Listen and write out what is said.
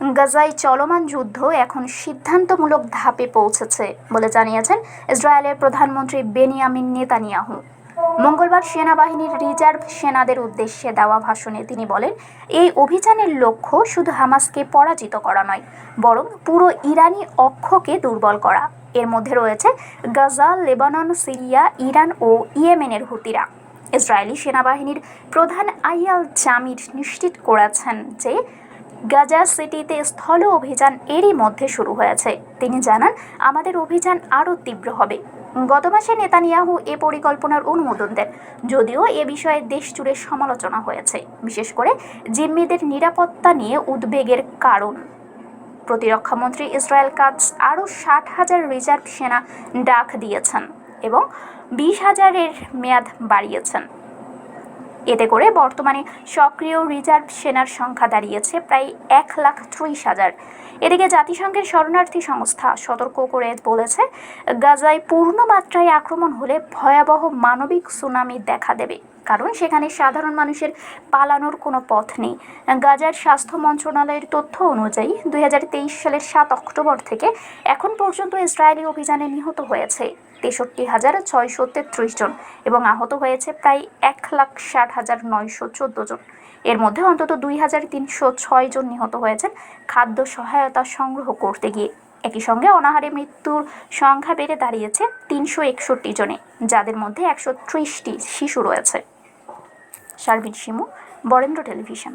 গাজায় চলমান যুদ্ধ এখন সিদ্ধান্তমূলক ধাপে পৌঁছেছে বলে জানিয়েছেন ইসরায়েলের প্রধানমন্ত্রী বেনিয়ামিন নেতানিয়াহু। মঙ্গলবার সেনাবাহিনীর রিজার্ভ সেনাদের উদ্দেশ্যে দেওয়া ভাষণে তিনি বলেন, এই অভিযানের লক্ষ্য শুধু হামাসকে পরাজিত করা নয়, বরং পুরো ইরানি অক্ষকে দুর্বল করা। এর মধ্যে রয়েছে গাজা, লেবানন, সিরিয়া, ইরান ও ইয়েমেনের হুতিরা। ইসরায়েলি সেনাবাহিনীর প্রধান আইয়াল জামির নিশ্চিত করেছেন যে গাজা সিটিতে স্থল অভিযান এরই মধ্যে শুরু হয়েছে। তিনি জানান, আমাদের অভিযান আরও তীব্র হবে। গত মাসে নেতানিয়াহু এ পরিকল্পনার অনুমোদন দেন। যদিও এ বিষয়ে দেশ জুড়ে সমালোচনা হয়েছে, বিশেষ করে জিম্মিদের নিরাপত্তা নিয়ে উদ্বেগের কারণ। প্রতিরক্ষামন্ত্রী ইসরায়েল কাজ আরও ষাট হাজার রিজার্ভ সেনা ডাক দিয়েছেন এবং বিশ হাজারের মেয়াদ বাড়িয়েছেন। এতে করে বর্তমানে সক্রিয় রিজার্ভ সেনার সংখ্যা দাঁড়িয়েছে প্রায় এক লাখ ত্রিশ হাজার। এদিকে জাতিসংঘের শরণার্থী সংস্থা সতর্ক করে বলেছে, গাজায় পূর্ণ মাত্রায় আক্রমণ হলে ভয়াবহ মানবিক সুনামি দেখা দেবে। কারণ সেখানে সাধারণ মানুষের পালানোর কোনো পথ নেই। গাজার স্বাস্থ্য মন্ত্রণালয়ের তথ্য অনুযায়ী দু হাজার তেইশ সালের সাত অক্টোবর থেকে এখন পর্যন্ত ইসরায়েলি অভিযানে নিহত হয়েছে তেষট্টি হাজার ছয়শো তেত্রিশ জন এবং আহত হয়েছে প্রায় এক লাখ ষাট হাজার নয়শো চোদ্দ জন। এর মধ্যে অন্তত দুই হাজার তিনশো ছয় জন নিহত হয়েছেন। খাদ্য সহায়তা তার সংগ্রহ করতে গিয়ে একই সঙ্গে অনাহারে মৃত্যুর সংখ্যা বেড়ে দাঁড়িয়েছে তিনশো একষট্টি জনে, যাদের মধ্যে একশো ত্রিশটি শিশু রয়েছে সার্বিন সিমু বরেন্দ্র টেলিভিশন.